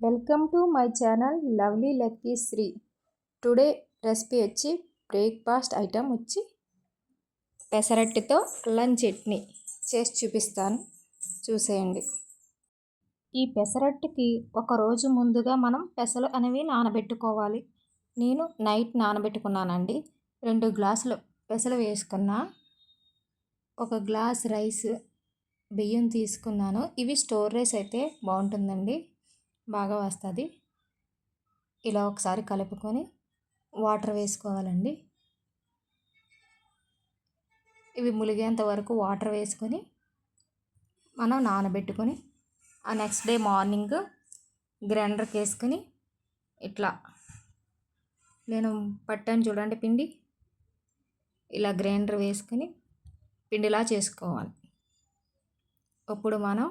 Welcome to my channel lovely lucky Sri. Today recipe వచ్చి breakfast item వచ్చి పెసరట్టుతో అల్లం చట్నీ చేసి చూపిస్తాను. చూసేయండి. ఈ పెసరట్టుకి ఒక రోజు ముందుగా మనం పెసలు అనేవి నానబెట్టుకోవాలి. నేను నైట్ నానబెట్టుకున్నానండి. రెండు గ్లాసులు పెసలు వేసుకున్నా. ఒక గ్లాస్ రైస్ బియ్యం తీసుకున్నాను. ఇవి స్టోర్ రైస్ అయితే బాగుంటుందండి. బాగా వస్తుంది. ఇలా ఒకసారి కలుపుకొని వాటర్ వేసుకోవాలండి. ఇవి ములిగేంత వరకు వాటర్ వేసుకొని మనం నానబెట్టుకొని ఆ నెక్స్ట్ డే మార్నింగ్ గ్రైండర్కి వేసుకొని ఇట్లా నేను పట్టాను చూడండి పిండి. ఇలా గ్రైండర్ వేసుకొని పిండిలా చేసుకోవాలి. ఇప్పుడు మనం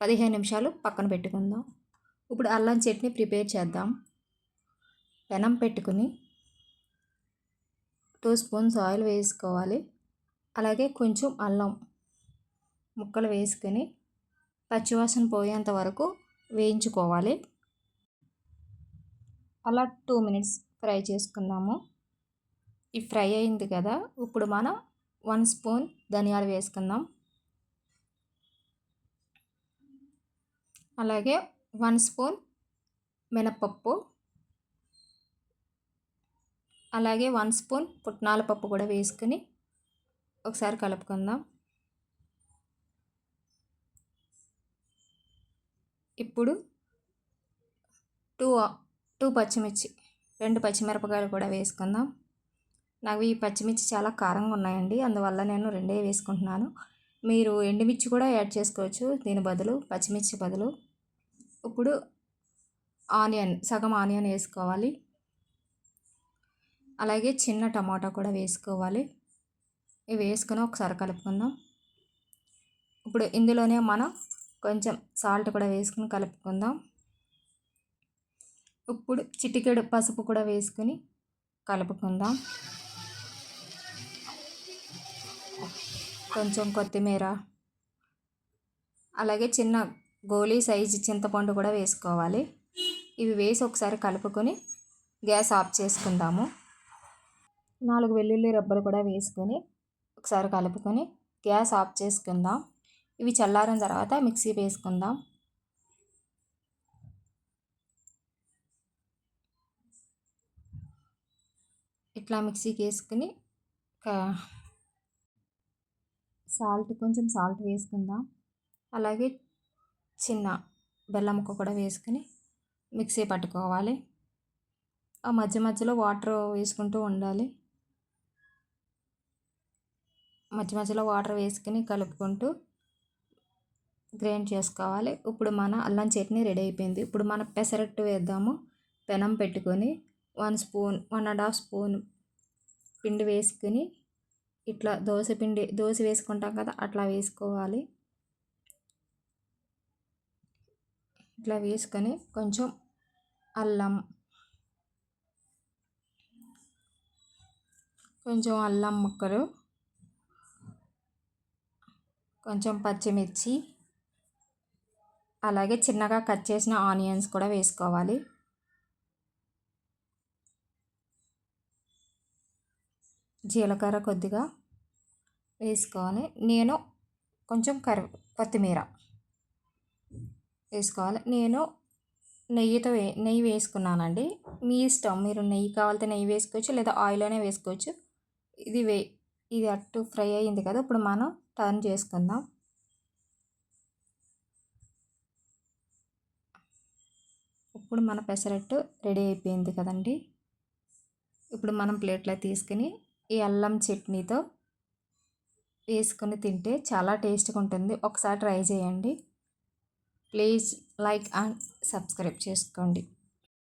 పదిహేను నిమిషాలు పక్కన పెట్టుకుందాం. ఇప్పుడు అల్లం చట్నీ ప్రిపేర్ చేద్దాం. పెనం పెట్టుకుని టూ స్పూన్స్ ఆయిల్ వేసుకోవాలి. అలాగే కొంచెం అల్లం ముక్కలు వేసుకొని పచ్చివాసన పోయేంత వరకు వేయించుకోవాలి. అలా టూ మినిట్స్ ఫ్రై చేసుకుందాము. ఈ ఫ్రై అయింది కదా ఇప్పుడు మనం వన్ స్పూన్ ధనియాలు వేసుకుందాం. అలాగే వన్ స్పూన్ మినప్పప్పు. అలాగే వన్ స్పూన్ పుట్నాల పప్పు కూడా వేసుకుని ఒకసారి కలుపుకుందాం. ఇప్పుడు టూ టూ పచ్చిమిర్చి రెండు పచ్చిమిరపకాయలు కూడా వేసుకుందాం. నాకు ఈ పచ్చిమిర్చి చాలా కారంగా ఉన్నాయండి అందువల్ల నేను రెండే వేసుకుంటున్నాను. మీరు ఎండుమిర్చి కూడా యాడ్ చేసుకోవచ్చు దీని బదులు పచ్చిమిర్చి బదులు. ఇప్పుడు ఆనియన్ సగం ఆనియన్ వేసుకోవాలి. అలాగే చిన్న టమాటా కూడా వేసుకోవాలి. ఇవి వేసుకొని ఒకసారి కలుపుకుందాం. ఇప్పుడు ఇందులోనే మనం కొంచెం సాల్ట్ కూడా వేసుకుని కలుపుకుందాం. ఇప్పుడు చిటికెడు పసుపు కూడా వేసుకుని కలుపుకుందాం. కొంచెం కొత్తిమీర అలాగే చిన్న గోలీ సైజు చింతపండు కూడా వేసుకోవాలి. ఇవి వేసి ఒకసారి కలుపుకొని గ్యాస్ ఆఫ్ చేసుకుందాము. నాలుగు వెల్లుల్లి రబ్బలు కూడా వేసుకొని ఒకసారి కలుపుకొని గ్యాస్ ఆఫ్ చేసుకుందాం. ఇవి చల్లారిన తర్వాత మిక్సీ వేసుకుందాం. ఇట్లా మిక్సీకి వేసుకుని సాల్ట్ కొంచెం సాల్ట్ వేసుకుందాం. అలాగే చిన్న బెల్లం ముక్క కూడా వేసుకుని మిక్సీ పట్టుకోవాలి. ఆ మధ్య మధ్యలో వాటర్ వేసుకుంటూ ఉండాలి. మధ్య మధ్యలో వాటర్ వేసుకుని కలుపుకుంటూ గ్రైండ్ చేసుకోవాలి. ఇప్పుడు మన అల్లం చట్నీ రెడీ అయిపోయింది. ఇప్పుడు మన పెసరట్టు వేద్దాము. పెనం పెట్టుకొని one spoon one and half spoon పిండి వేసుకుని ఇట్లా దోశ పిండి దోశ వేసుకుంటాం కదా అట్లా వేసుకోవాలి. ఇట్లా వేసుకొని కొంచెం అల్లం కొంచెం అల్లం ముక్కలు కొంచెం పచ్చిమిర్చి అలాగే చిన్నగా కట్ చేసిన ఆనియన్స్ కూడా వేసుకోవాలి. జీలకర్ర కొద్దిగా వేసుకోవాలి. నేను కొంచెం కరి కొత్తిమీర. వేసుకోవాలి. నేను నెయ్యితో వే నెయ్యి వేసుకున్నానండి. మీ ఇష్టం. మీరు నెయ్యి కావాలంటే నెయ్యి వేసుకోవచ్చు లేదా ఆయిల్లోనే వేసుకోవచ్చు. ఇది వే ఇది అట్టు ఫ్రై అయ్యింది కదా ఇప్పుడు మనం టర్న్ చేసుకుందాం. ఇప్పుడు మన పెసరట్టు రెడీ అయిపోయింది కదండి. ఇప్పుడు మనం ప్లేట్లో తీసుకుని ఈ అల్లం చట్నీతో వేసుకొని తింటే చాలా టేస్ట్గా ఉంటుంది. ఒకసారి ట్రై చేయండి. ప్లీజ్ లైక్ అండ్ సబ్స్క్రైబ్ చేసుకోండి.